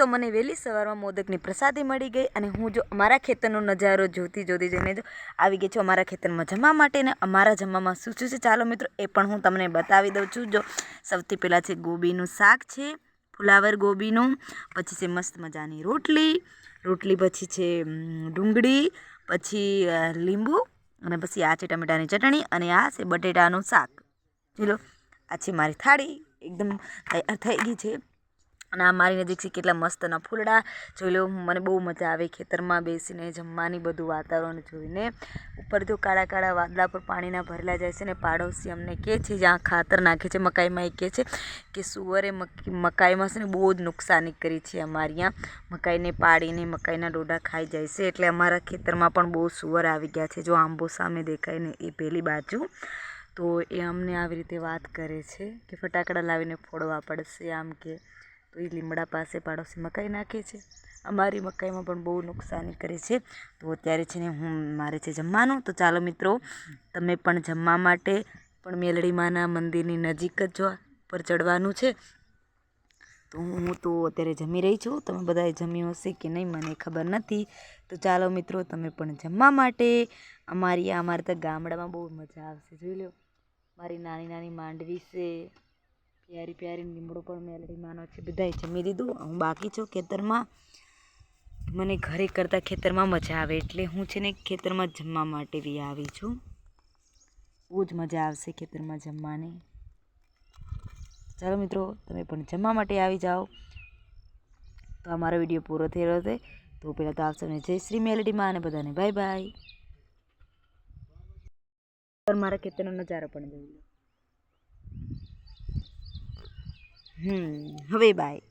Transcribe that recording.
તો મને વહેલી સવારમાં મોદકની પ્રસાદી મળી ગઈ અને હું જો અમારા ખેતરનો નજારો જોતી જોતી જઈને જો આવી ગઈ છું અમારા ખેતરમાં જમવા માટે ને અમારા જમવામાં શું શું છે ચાલો મિત્રો એ પણ હું તમને બતાવી દઉં છું. જો સૌથી પહેલાં છે ગોબીનું શાક છે, ફુલાવર ગોબીનું, પછી છે મસ્ત મજાની રોટલી રોટલી પછી છે ડુંગળી, પછી લીંબુ અને પછી આ છે ટમેટાની ચટણી અને આ છે બટેટાનું શાક. ચલો આ છે મારી થાળી, એકદમ તૈયાર થઈ ગઈ છે. અને આ મારી નજીક છે કેટલા મસ્તના ફૂલડા. જોઈ લો, મને બહુ મજા આવે ખેતરમાં બેસીને, જમવાની બધું વાતાવરણ જોઈને. ઉપર જો કાળા કાળા વાદળા પર પાણીના ભરેલા જાય છે ને પાડોશી અમને કહે છે, જ્યાં ખાતર નાખે છે, મકાઈમાં એ કહે છે કે સુવરે મકી, મકાઈમાં છે ને બહુ જ નુકસાની કરી છે અમારે ત્યાં મકાઈને પાડીને મકાઈના ડોડા ખાઈ જાય છે, એટલે અમારા ખેતરમાં પણ બહુ સુવર આવી ગયા છે. જો આંબો સામે દેખાય ને એ પેલી બાજુ. તો એ અમને આવી રીતે વાત કરે છે કે ફટાકડા લાવીને ફોડવા પડશે, આમ કે તો એ લીમડા પાસે પાડોશી મકાઈ નાખે છે. અમારી મકાઈમાં પણ બહુ નુકસાની કરે છે. તો અત્યારે છે ને હું, મારે છે જમવાનું. તો ચાલો મિત્રો, તમે પણ જમવા માટે પણ મેલડી માના મંદિરની નજીક જ જો, પર ચડવાનું છે. તો હું તો અત્યારે જમી રહી છું. તમે બધાએ જમ્યું હશે કે નહીં મને ખબર નથી. તો ચાલો મિત્રો, તમે પણ જમવા માટે અમારી અમારે તો ગામડામાં બહુ મજા આવશે. જોઈ લો, મારી નાની નાની માંડવી છે. પ્યારી પ્યારી લીમડો પણ મેલડી માનો છે બધાએ જમી દીધું હું બાકી છું ખેતરમાં. મને ઘરે કરતાં ખેતરમાં મજા આવે એટલે હું છે ને ખેતરમાં જમવા માટે બી આવી છું. બહુ જ મજા આવશે ખેતરમાં જમવાની. ચાલો મિત્રો, તમે પણ જમવા માટે આવી જાઓ. તો અમારો વીડિયો પૂરો થયેલો છે. તો પહેલાં તો આવશે ને જય શ્રી મેલડીમાં અને બધાને બાય બાય મારા ખેતરનો નજારો પણ જોઈ લો. હમ હવે બાય